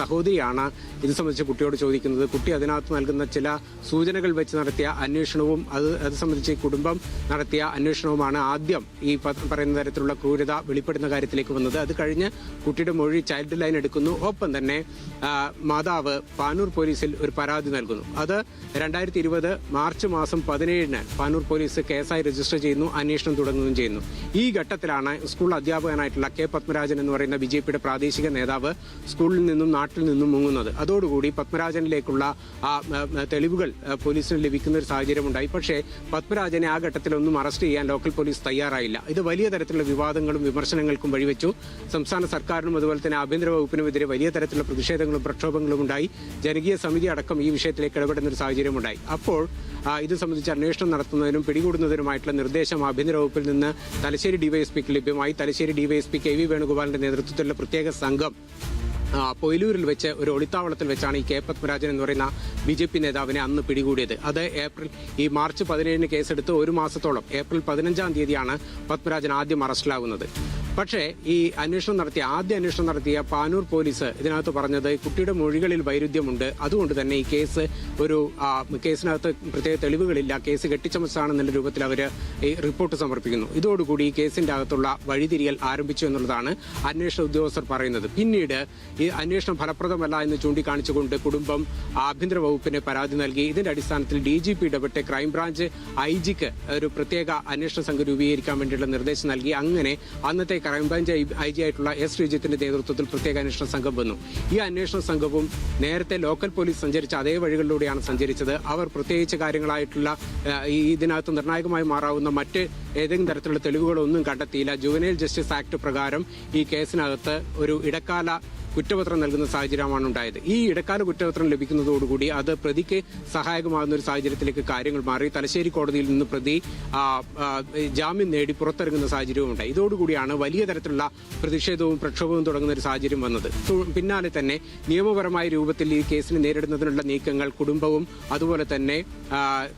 സഹോദരിയാണ് ഇത് സംബന്ധിച്ച് കുട്ടിയോട് ചോദിക്കുന്നത്. കുട്ടി അതിനകത്ത് നൽകുന്ന ചില സൂചനകൾ വെച്ച് നടത്തിയ അന്വേഷണവും അത് അത് സംബന്ധിച്ച് കുടുംബം നടത്തിയ അന്വേഷണവുമാണ് ആദ്യം ഈ പറയുന്ന തരത്തിലുള്ള ക്രൂരത വെളിപ്പെടുന്ന കാര്യത്തിലേക്ക് വന്നത്. അത് കഴിഞ്ഞ് കുട്ടിയുടെ മൊഴി ചൈൽഡ് ലൈൻ എടുക്കുന്നു. ഒപ്പം തന്നെ മാതാവ് പാനൂർ പോലീസിൽ ഒരു പരാതി നൽകുന്നു. അത് രണ്ടായിരത്തി ഇരുപത് മാർച്ച് മാസം പതിനേഴിന് പാനൂർ പോലീസ് കേസായി രജിസ്റ്റർ ചെയ്യുന്നു അന്വേഷണം തുടങ്ങുകയും ചെയ്യുന്നു. ഈ ഘട്ടത്തിലാണ് സ്കൂൾ അധ്യാപകനായിട്ടുള്ള കെ പത്മരാജൻ എന്ന് പറയുന്ന ബി ജെ പിയുടെ പ്രാദേശിക നേതാവ് സ്കൂളിൽ നിന്നും നാട്ടിൽ നിന്നും മുങ്ങുന്നത്. അതോടുകൂടി പത്മരാജനിലേക്കുള്ള ആ തെളിവുകൾ പോലീസിന് ലഭിക്കുന്ന ഒരു സാഹചര്യമുണ്ടായി. പക്ഷേ പത്മരാജനെ ആ ഘട്ടത്തിലൊന്നും അറസ്റ്റ് ചെയ്യാൻ ലോക്കൽ പോലീസ് തയ്യാറായില്ല. ഇത് വലിയ തരത്തിലുള്ള വിവാദങ്ങളും വിമർശനങ്ങൾക്കും വഴിവെച്ചു. സംസ്ഥാന സർക്കാരിനും അതുപോലെ തന്നെ ആഭ്യന്തര വകുപ്പിനുമെതിരെ വലിയ തരത്തിലുള്ള പ്രതിഷേധങ്ങളും പ്രക്ഷോഭങ്ങളും ഉണ്ടായി. ജനകീയ സമിതി അടക്കം ഈ വിഷയത്തിലേക്ക് ഇടപെടുന്ന ഒരു സാഹചര്യമുണ്ടായി അപ്പോൾ ഇത് സംബന്ധിച്ച് അന്വേഷണം നടത്തുന്നതിനും പിടികൂടുന്നതിനുമായിട്ടുള്ള നിർദ്ദേശം ആഭ്യന്തര വകുപ്പിൽ നിന്ന് തലശ്ശേരി ഡിവൈഎസ്പിക്ക് ലഭ്യമായി. തലശ്ശേരി ഡിവൈഎസ്പി കെ വി വേണുഗോപാലിന്റെ നേതൃത്വത്തിലുള്ള പ്രത്യേക സംഘം പൊയിലൂരിൽ വെച്ച് ഒരു ഒളിത്താവളത്തിൽ വെച്ചാണ് ഈ കെ പത്മരാജൻ എന്ന് പറയുന്ന ബി ജെ പി നേതാവിനെ അന്ന് പിടികൂടിയത്. അത് ഏപ്രിൽ ഈ മാർച്ച് പതിനേഴിന് കേസെടുത്ത് ഒരു മാസത്തോളം ഏപ്രിൽ പതിനഞ്ചാം തീയതിയാണ് പത്മരാജൻ ആദ്യം അറസ്റ്റിലാകുന്നത്. പക്ഷേ ഈ അന്വേഷണം നടത്തിയ ആദ്യ അന്വേഷണം നടത്തിയ പാനൂർ പോലീസ് ഇതിനകത്ത് പറഞ്ഞത് കുട്ടിയുടെ മൊഴികളിൽ വൈരുദ്ധ്യമുണ്ട്. അതുകൊണ്ട് തന്നെ ഈ കേസ് ഒരു കേസിനകത്ത് പ്രത്യേക തെളിവുകളില്ല. കേസ് കെട്ടിച്ചമച്ചാണെന്നുള്ള രൂപത്തിൽ അവർ ഈ റിപ്പോർട്ട് സമർപ്പിക്കുന്നു. ഇതോടുകൂടി ഈ കേസിന്റെ അകത്തുള്ള വഴിതിരിയൽ ആരംഭിച്ചു എന്നുള്ളതാണ് അന്വേഷണ ഉദ്യോഗസ്ഥർ പറയുന്നത്. പിന്നീട് ഈ അന്വേഷണം ഫലപ്രദമല്ല എന്ന് ചൂണ്ടിക്കാണിച്ചുകൊണ്ട് കുടുംബം ആഭ്യന്തര വകുപ്പിന് പരാതി നൽകി. ഇതിന്റെ അടിസ്ഥാനത്തിൽ ഡി ജി പി ഇടപെട്ട് ക്രൈംബ്രാഞ്ച് ഐ ജിക്ക് ഒരു പ്രത്യേക അന്വേഷണ സംഘം രൂപീകരിക്കാൻ വേണ്ടിയുള്ള നിർദ്ദേശം നൽകി. അങ്ങനെ അന്നത്തെ ക്രൈംബ്രാഞ്ച് ഐ ജി ആയിട്ടുള്ള എസ് ശ്രീജിത്തിന്റെ നേതൃത്വത്തിൽ പ്രത്യേക അന്വേഷണ സംഘം വന്നു. ഈ അന്വേഷണ സംഘവും നേരത്തെ ലോക്കൽ പോലീസ് സഞ്ചരിച്ച അതേ വഴികളിലൂടെയാണ് സഞ്ചരിച്ചത്. അവർ പ്രത്യേകിച്ച് കാര്യങ്ങളായിട്ടുള്ള ഈ ഇതിനകത്ത് നിർണായകമായി മാറാവുന്ന മറ്റ് ഏതെങ്കിലും തരത്തിലുള്ള തെളിവുകളൊന്നും കണ്ടെത്തിയില്ല. ജുവനൈൽ ജസ്റ്റിസ് ആക്ട് പ്രകാരം ഈ കേസിനകത്ത് ഒരു ഇടക്കാല കുറ്റപത്രം നൽകുന്ന സാഹചര്യമാണ് ഉണ്ടായത്. ഈ ഇടക്കാല കുറ്റപത്രം ലഭിക്കുന്നതോടുകൂടി അത് പ്രതിക്ക് സഹായകമാകുന്ന ഒരു സാഹചര്യത്തിലേക്ക് കാര്യങ്ങൾ മാറി. തലശ്ശേരി കോടതിയിൽ നിന്ന് പ്രതി ജാമ്യം നേടി പുറത്തിറങ്ങുന്ന സാഹചര്യവും ഉണ്ടായി. ഇതോടുകൂടിയാണ് വലിയ തരത്തിലുള്ള പ്രതിഷേധവും പ്രക്ഷോഭവും തുടങ്ങുന്ന ഒരു സാഹചര്യം വന്നത്. പിന്നാലെ തന്നെ നിയമപരമായ രൂപത്തിൽ ഈ കേസിനെ നേരിടുന്നതിനുള്ള നീക്കങ്ങൾ കുടുംബവും അതുപോലെ തന്നെ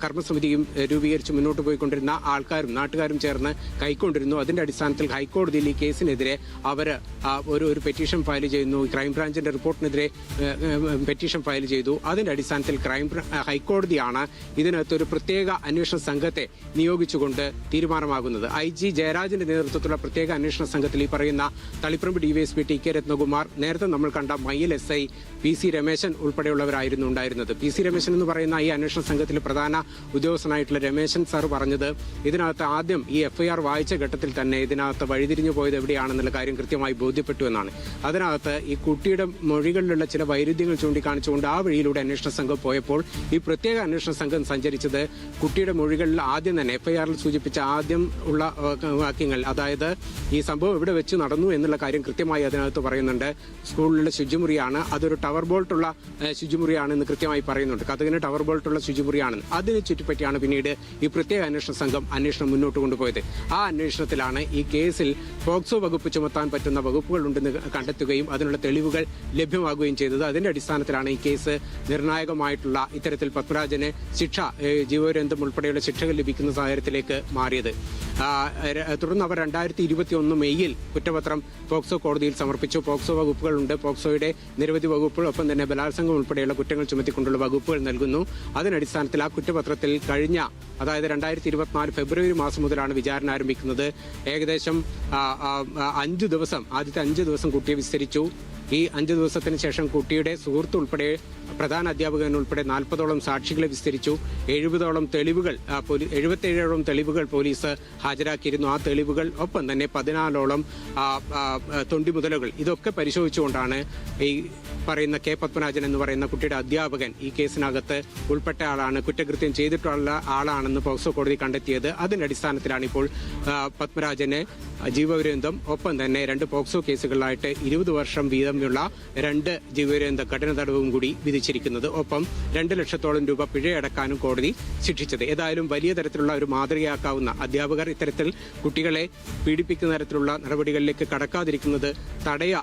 കർമ്മസമിതിയും രൂപീകരിച്ച് മുന്നോട്ട് പോയിക്കൊണ്ടിരുന്ന ആൾക്കാരും നാട്ടുകാരും ചേർന്ന് കൈക്കൊണ്ടിരുന്നു. അതിന്റെ അടിസ്ഥാനത്തിൽ ഹൈക്കോടതിയിൽ ഈ കേസിനെതിരെ അവർ ഒരു ഒരു പെറ്റീഷൻ ഫയൽ ചെയ്യുന്നു. ക്രൈംബ്രാഞ്ചിന്റെ റിപ്പോർട്ടിനെതിരെ പെറ്റീഷൻ ഫയൽ ചെയ്തു. അതിന്റെ അടിസ്ഥാനത്തിൽ ക്രൈം ഹൈക്കോടതിയാണ് ഇതിനകത്ത് ഒരു പ്രത്യേക അന്വേഷണ സംഘത്തെ നിയോഗിച്ചുകൊണ്ട് തീരുമാനമാകുന്നത്. ഐ ജി ജയരാജന്റെ നേതൃത്വത്തിലുള്ള പ്രത്യേക അന്വേഷണ സംഘത്തിൽ ഈ പറയുന്ന Taliparamba DYSP T K Rathnakumar നേരത്തെ നമ്മൾ കണ്ട മയിൽ S I P C Rameshan ഉൾപ്പെടെയുള്ളവരായിരുന്നു ഉണ്ടായിരുന്നത്. പി സി രമേശൻ എന്ന് പറയുന്ന ഈ അന്വേഷണ സംഘത്തിലെ പ്രധാന ഉദ്യോഗസ്ഥനായിട്ടുള്ള രമേശൻ സാർ പറഞ്ഞത് ഇതിനകത്ത് ആദ്യം ഈ എഫ്ഐആർ വായിച്ച ഘട്ടത്തിൽ തന്നെ ഇതിനകത്ത് വഴിതിരിഞ്ഞു പോയത് എവിടെയാണെന്നുള്ള കാര്യം കൃത്യമായി ബോധ്യപ്പെട്ടു എന്നാണ്. അതിനകത്ത് ഈ കുട്ടിയുടെ മൊഴികളിലുള്ള ചില വൈരുദ്ധ്യങ്ങൾ ചൂണ്ടിക്കാണിച്ചുകൊണ്ട് ആ വഴിയിലൂടെ അന്വേഷണ സംഘം പോയപ്പോൾ ഈ പ്രത്യേക അന്വേഷണ സംഘം സഞ്ചരിച്ചത് കുട്ടിയുടെ മൊഴികളിൽ ആദ്യം തന്നെ എഫ്ഐആറിൽ സൂചിപ്പിച്ച ആദ്യം ഉള്ള വാക്യങ്ങൾ. അതായത് ഈ സംഭവം എവിടെ വെച്ച് നടന്നു എന്നുള്ള കാര്യം കൃത്യമായി അതിനകത്ത് പറയുന്നുണ്ട്. സ്കൂളിലെ ശുചിമുറിയാണ്. അതൊരു ടവർ ബോൾട്ടുള്ള ശുചിമുറിയാണ് എന്ന് കൃത്യമായി പറയുന്നുണ്ട്. കഥകിന് ടവർ ബോൾട്ടുള്ള ശുചിമുറിയാണ് അതിനെ ചുറ്റിപ്പറ്റിയാണ് പിന്നീട് ഈ പ്രത്യേക അന്വേഷണ സംഘം അന്വേഷണം മുന്നോട്ട് കൊണ്ടുപോയത്. ആ അന്വേഷണത്തിലാണ് ഈ കേസിൽ പോക്സോ വകുപ്പ് ചുമത്താൻ പറ്റുന്ന വകുപ്പുകൾ ഉണ്ടെന്ന് കണ്ടെത്തുകയും അതിനുള്ള തെളിവുകൾ ലഭ്യമാകുകയും ചെയ്തത്. അതിന്റെ അടിസ്ഥാനത്തിലാണ് ഈ കേസ് നിർണായകമായിട്ടുള്ള ഇത്തരത്തിൽ പത്മരാജന് ശിക്ഷ ജീവപര്യന്തം ഉൾപ്പെടെയുള്ള ശിക്ഷകൾ ലഭിക്കുന്ന സാഹചര്യത്തിലേക്ക് മാറിയത്. തുടർന്ന് അവർ രണ്ടായിരത്തി ഇരുപത്തി ഒന്ന് മെയ്യിൽ കുറ്റപത്രം പോക്സോ കോടതിയിൽ സമർപ്പിച്ചു. പോക്സോ വകുപ്പുകളുണ്ട്. പോക്സോയുടെ നിരവധി വകുപ്പുകൾ ഒപ്പം തന്നെ ബലാത്സംഗം ഉൾപ്പെടെയുള്ള കുറ്റങ്ങൾ ചുമത്തിക്കൊണ്ടുള്ള വകുപ്പുകൾ നൽകുന്നു. അതിനടിസ്ഥാനത്തിൽ ആ കുറ്റപത്രത്തിൽ കഴിഞ്ഞ അതായത് രണ്ടായിരത്തി ഇരുപത്തിനാല് ഫെബ്രുവരി മാസം മുതലാണ് വിചാരണ ആരംഭിക്കുന്നത്. ഏകദേശം അഞ്ചു ദിവസം ആദ്യത്തെ അഞ്ച് ദിവസം കുട്ടിയെ വിസ്തരിച്ചു. ഈ അഞ്ചു ദിവസത്തിന് ശേഷം കുട്ടിയുടെ സുഹൃത്ത് ഉൾപ്പെടെ പ്രധാന അധ്യാപകൻ ഉൾപ്പെടെ നാൽപ്പതോളം സാക്ഷികളെ വിസ്തരിച്ചു. എഴുപതോളം തെളിവുകൾ എഴുപത്തേഴോളം തെളിവുകൾ പോലീസ് ഹാജരാക്കിയിരുന്നു. ആ തെളിവുകൾ ഒപ്പം തന്നെ പതിനാലോളം തൊണ്ടി തൊണ്ടിമുതലുകൾ. ഇതൊക്കെ പരിശോധിച്ചുകൊണ്ടാണ് ഈ പറയുന്ന കെ പത്മരാജൻ എന്ന് പറയുന്ന കുട്ടിയുടെ അധ്യാപകൻ ഈ കേസിനകത്ത് ഉൾപ്പെട്ട ആളാണ് കുറ്റകൃത്യം ചെയ്തിട്ടുള്ള ആളാണെന്ന് പോക്സോ കോടതി കണ്ടെത്തിയത്. അതിന്റെ അടിസ്ഥാനത്തിലാണ് ഇപ്പോൾ പത്മരാജന് ജീവപര്യന്തം. ഒപ്പം തന്നെ രണ്ട് പോക്സോ കേസുകളിലായിട്ട് ഇരുപത് വർഷം വീതമുള്ള രണ്ട് ജീവപര്യന്ത കഠിന തടവും കൂടി വിധിച്ചിരിക്കുന്നത്. ഒപ്പം രണ്ട് ലക്ഷത്തോളം രൂപ പിഴയടക്കാനും കോടതി ശിക്ഷിച്ചത്. ഏതായാലും വലിയ തരത്തിലുള്ള ഒരു മാതൃകയാക്കാവുന്ന അധ്യാപകർ ഇത്തരത്തിൽ കുട്ടികളെ പീഡിപ്പിക്കുന്ന തരത്തിലുള്ള നടപടികളിലേക്ക് കടക്കാതിരിക്കുന്നത് തടയ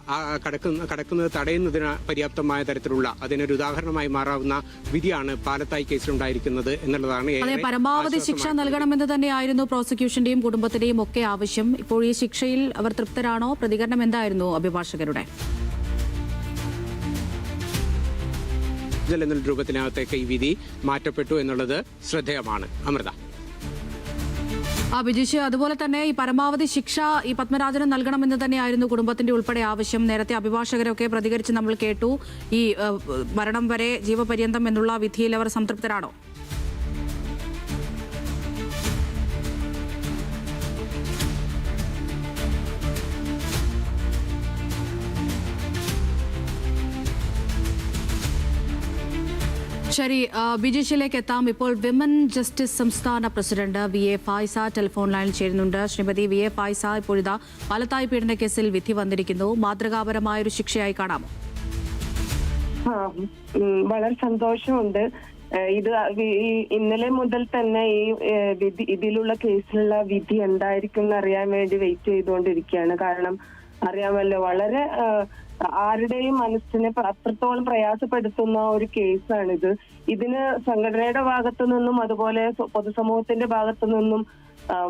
കടക്കുന്ന കടക്കുന്നത് തടയുന്നതിന് പര്യാപ്തമായ തരത്തിലുള്ള അതിനൊരു ഉദാഹരണമായി മാറാവുന്ന വിധിയാണ് പാലത്തായി കേസിലുണ്ടായിരിക്കുന്നത് എന്നുള്ളതാണ് പരമാവധി ശിക്ഷ. നൽകണമെന്ന് തന്നെയായിരുന്നു പ്രോസിക്യൂഷന്റെയും കുടുംബത്തിന്റെയും ഒക്കെ ആവശ്യം. ഇപ്പോൾ ഈ ശിക്ഷയിൽ അവർ തൃപ്തരാണോ? പ്രതികരണം എന്തായിരുന്നു അഭിഭാഷകരുടെ? ജൽ എന്നുള്ള രൂപത്തിനകത്തേക്ക് ഈ വിധി മാറ്റപ്പെട്ടു എന്നുള്ളത് ശ്രദ്ധേയമാണ്. അമൃത. ആ ബിജീഷ് അതുപോലെ തന്നെ ഈ പരമാവധി ശിക്ഷ ഈ പത്മരാജന് നൽകണമെന്ന് തന്നെയായിരുന്നു കുടുംബത്തിന്റെ ഉൾപ്പെടെ ആവശ്യം. നേരത്തെ അഭിഭാഷകരൊക്കെ പ്രതികരിച്ച് നമ്മൾ കേട്ടു ഈ മരണം വരെ ജീവപര്യന്തം എന്നുള്ള വിധിയിൽ അവർ സംതൃപ്തരാണോ? ശരി ബിജിഷിലേക്ക് എത്താം. ഇപ്പോൾ വിമൻ ജസ്റ്റിസ് സംസ്ഥാന president V A Faiza telephone ലൈനിൽ ചേരുന്നുണ്ട്. ശ്രീമതി വി എ ഫായ്സ ഇപ്പോഴിതാ പാലത്തായി പീഡന കേസിൽ വിധി വന്നിരിക്കുന്നു. മാതൃകാപരമായ ഒരു ശിക്ഷയായി കാണാമോ? വളരെ സന്തോഷമുണ്ട്. ഇത് ഇന്നലെ മുതൽ തന്നെ ഈ വിധി ഇതിലുള്ള കേസിലുള്ള വിധി എന്തായിരിക്കും എന്ന് അറിയാൻ വേണ്ടി വെയിറ്റ് ചെയ്തുകൊണ്ടിരിക്കുകയാണ്. കാരണം അറിയാമല്ലോ വളരെ ആരുടെയും മനസ്സിനെ അത്രത്തോളം പ്രയാസപ്പെടുത്തുന്ന ഒരു കേസാണിത്. ഇതിന് സംഘടനയുടെ ഭാഗത്തു നിന്നും അതുപോലെ പൊതുസമൂഹത്തിന്റെ ഭാഗത്തു നിന്നും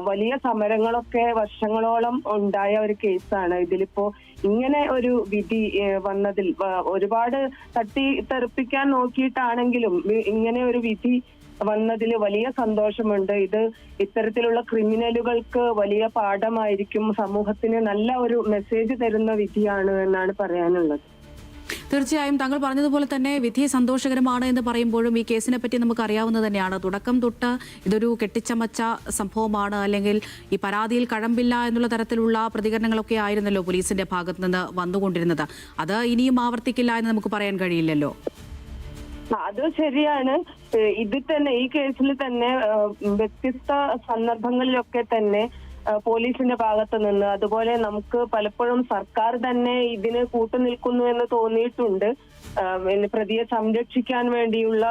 വലിയ സമരങ്ങളൊക്കെ വർഷങ്ങളോളം ഉണ്ടായ ഒരു കേസാണ്. ഇതിലിപ്പോ ഇങ്ങനെ ഒരു വിധി വന്നതിൽ ഒരുപാട് തട്ടി തെറിപ്പിക്കാൻ നോക്കിയിട്ടാണെങ്കിലും ഇങ്ങനെ ഒരു വിധി വന്നതിൽ വലിയ സന്തോഷമുണ്ട്. ഇത് ഇത്തരത്തിലുള്ള ക്രിമിനലുകൾക്ക് വലിയ പാഠമായിരിക്കും. സമൂഹത്തിന് നല്ല ഒരു മെസ്സേജ് തരുന്ന വിധിയാണ് എന്നാണ് പറയാനുള്ളത്. തീർച്ചയായും താങ്കൾ പറഞ്ഞതുപോലെ തന്നെ വിധി സന്തോഷകരമാണ് എന്ന് പറയുമ്പോഴും ഈ കേസിനെ പറ്റി നമുക്ക് അറിയാവുന്നത് തന്നെയാണ്. തുടക്കം തൊട്ട് ഇതൊരു കെട്ടിച്ചമച്ച സംഭവമാണ്. അല്ലെങ്കിൽ ഈ പരാതിയിൽ കഴമ്പില്ല എന്നുള്ള തരത്തിലുള്ള പ്രതികരണങ്ങളൊക്കെ ആയിരുന്നല്ലോ പോലീസിന്റെ ഭാഗത്ത് നിന്ന് വന്നുകൊണ്ടിരുന്നത്. അത് ഇനിയും ആവർത്തിക്കില്ല എന്ന് നമുക്ക് പറയാൻ കഴിയില്ലല്ലോ. അത് ശരിയാണ്. ഇതിൽ തന്നെ ഈ കേസിൽ തന്നെ വ്യത്യസ്ത സന്ദർഭങ്ങളിലൊക്കെ തന്നെ പോലീസിന്റെ ഭാഗത്ത് നിന്ന് അതുപോലെ നമുക്ക് പലപ്പോഴും സർക്കാർ തന്നെ ഇതിന് കൂട്ടുനിൽക്കുന്നു എന്ന് തോന്നിയിട്ടുണ്ട്. പ്രതിയെ സംരക്ഷിക്കാൻ വേണ്ടിയുള്ള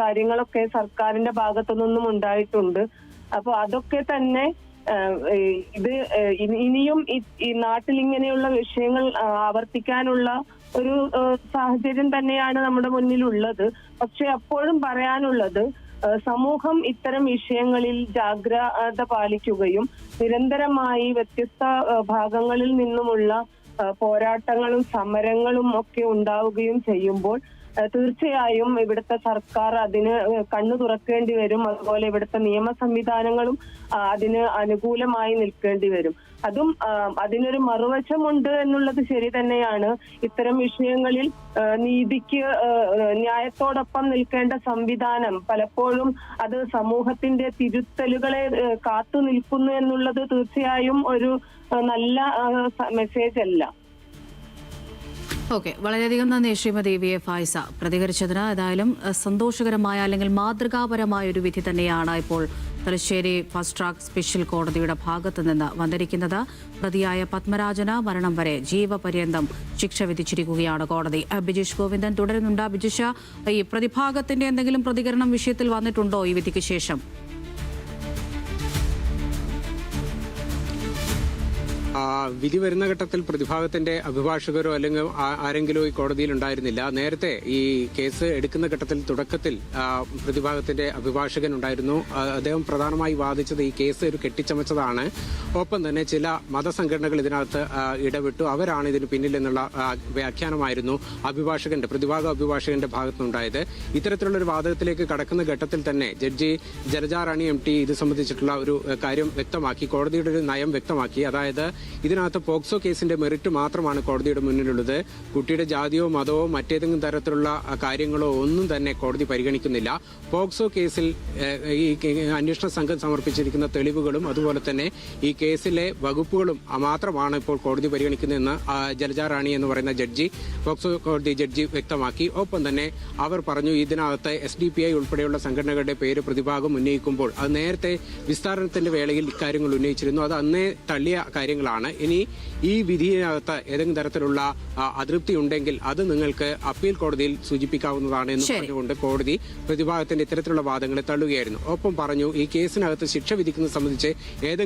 കാര്യങ്ങളൊക്കെ സർക്കാരിന്റെ ഭാഗത്തു നിന്നും ഉണ്ടായിട്ടുണ്ട്. അപ്പൊ അതൊക്കെ തന്നെ ഇത് ഇനിയും ഈ നാട്ടിൽ ഇങ്ങനെയുള്ള വിഷയങ്ങൾ ആവർത്തിക്കാനുള്ള ഒരു സാഹചര്യം തന്നെയാണ് നമ്മുടെ മുന്നിലുള്ളത്. പക്ഷെ അപ്പോഴും പറയാനുള്ളത് സമൂഹം ഇത്തരം വിഷയങ്ങളിൽ ജാഗ്രത പാലിക്കുകയും നിരന്തരമായി വ്യത്യസ്ത ഭാഗങ്ങളിൽ നിന്നുമുള്ള പോരാട്ടങ്ങളും സമരങ്ങളും ഒക്കെ ഉണ്ടാവുകയും ചെയ്യുമ്പോൾ തീർച്ചയായും ഇവിടുത്തെ സർക്കാർ അതിന് കണ്ണു തുറക്കേണ്ടി വരും. അതുപോലെ ഇവിടുത്തെ നിയമ സംവിധാനങ്ങളും അതിന് അനുകൂലമായി നിൽക്കേണ്ടി വരും. അതും അതിനൊരു മറുവശമുണ്ട് എന്നുള്ളത് ശരി തന്നെയാണ്. ഇത്തരം വിഷയങ്ങളിൽ നീതിക്ക് ന്യായത്തോടൊപ്പം നിൽക്കേണ്ട സംവിധാനം പലപ്പോഴും അത് സമൂഹത്തിന്റെ തിരുത്തലുകളെ കാത്തു നിൽക്കുന്നു എന്നുള്ളത് തീർച്ചയായും ഒരു നല്ല മെസ്സേജ് അല്ല. ഓക്കെ വളരെയധികം നന്ദി ശ്രീമതി വി എ ഫായ്സ പ്രതികരിച്ചതിന്. ഏതായാലും സന്തോഷകരമായ അല്ലെങ്കിൽ മാതൃകാപരമായ ഒരു വിധി തന്നെയാണ് ഇപ്പോൾ തലശ്ശേരി ഫസ്റ്റ് ട്രാക്ക് സ്പെഷ്യൽ കോടതിയുടെ ഭാഗത്ത് നിന്ന് വന്നിരിക്കുന്നത് പ്രതിയായ പത്മരാജന മരണം വരെ ജീവപര്യന്തം ശിക്ഷ വിധിച്ചിരിക്കുകയാണ് കോടതി. ബിജീഷ് ഗോവിന്ദൻ തുടരുന്നുണ്ട്. ബിജിഷ ഈ പ്രതിഭാഗത്തിന്റെ എന്തെങ്കിലും പ്രതികരണം വിഷയത്തിൽ വന്നിട്ടുണ്ടോ ഈ വിധിക്ക് ശേഷം? വിധി വരുന്ന ഘട്ടത്തിൽ പ്രതിഭാഗത്തിന്റെ അഭിഭാഷകരോ അല്ലെങ്കിൽ ആരെങ്കിലും ഈ കോടതിയിൽ ഉണ്ടായിരുന്നില്ല. നേരത്തെ ഈ കേസ് എടുക്കുന്ന ഘട്ടത്തിൽ തുടക്കത്തിൽ പ്രതിഭാഗത്തിന്റെ അഭിഭാഷകൻ ഉണ്ടായിരുന്നു. അദ്ദേഹം പ്രധാനമായി വാദിച്ചത് ഈ കേസ് ഒരു കെട്ടിച്ചമച്ചതാണ്. ഒപ്പം തന്നെ ചില മതസംഘടനകൾ ഇതിനകത്ത് ഇടപെട്ടു. അവരാണ് ഇതിന് പിന്നിൽ എന്നുള്ള വ്യാഖ്യാനമായിരുന്നു അഭിഭാഷകന്റെ പ്രതിഭാഗ അഭിഭാഷകന്റെ ഭാഗത്തുനിന്നുണ്ടായത്. ഇത്തരത്തിലുള്ള ഒരു വാദത്തിലേക്ക് കടക്കുന്ന ഘട്ടത്തിൽ തന്നെ ജഡ്ജി ജലജാറാണി എം ടി ഇത് സംബന്ധിച്ചിട്ടുള്ള ഒരു കാര്യം വ്യക്തമാക്കി കോടതിയുടെ ഒരു നയം വ്യക്തമാക്കി. അതായത് ഇതിനകത്ത് പോക്സോ കേസിന്റെ മെറിറ്റ് മാത്രമാണ് കോടതിയുടെ മുന്നിലുള്ളത്. കുട്ടിയുടെ ജാതിയോ മതമോ മറ്റേതെങ്കിലും തരത്തിലുള്ള കാര്യങ്ങളോ ഒന്നും തന്നെ കോടതി പരിഗണിക്കുന്നില്ല. പോക്സോ കേസിൽ ഈ അന്വേഷണ സംഘം സമർപ്പിച്ചിരിക്കുന്ന തെളിവുകളും അതുപോലെ തന്നെ ഈ കേസിലെ വകുപ്പുകളും മാത്രമാണ് ഇപ്പോൾ കോടതി പരിഗണിക്കുന്നതെന്ന് ജലജ റാണി എന്ന് പറയുന്ന ജഡ്ജി പോക്സോ കോടതി ജഡ്ജി വ്യക്തമാക്കി. ഒപ്പം തന്നെ അവർ പറഞ്ഞു ഇതിനകത്ത് എസ് ഡി പി ഐ ഉൾപ്പെടെയുള്ള സംഘടനകളുടെ പേര് പ്രതിഭാഗം ഉന്നയിക്കുമ്പോൾ അത് നേരത്തെ വിസ്താരണത്തിന്റെ വേളയിൽ ഇക്കാര്യങ്ങൾ ഉന്നയിച്ചിരുന്നു. അത് അന്നേ തള്ളിയ കാര്യങ്ങളാണ്. ഇനി ഈ വിധിയിനകത്ത് ഏതെങ്കിലും തരത്തിലുള്ള അതൃപ്തി ഉണ്ടെങ്കിൽ അത് നിങ്ങൾക്ക് അപ്പീൽ കോടതിയിൽ സൂചിപ്പിക്കാവുന്നതാണ് എന്ന്. പറഞ്ഞുകൊണ്ട് കോടതി പ്രതിഭാഗത്തിന്റെ ഇത്തരത്തിലുള്ള വാദങ്ങളെ തള്ളുകയായിരുന്നു ഒപ്പം പറഞ്ഞു ഈ കേസിനകത്ത് ശിക്ഷ വിധിക്കുന്നത് സംബന്ധിച്ച് ഏതെങ്കിലും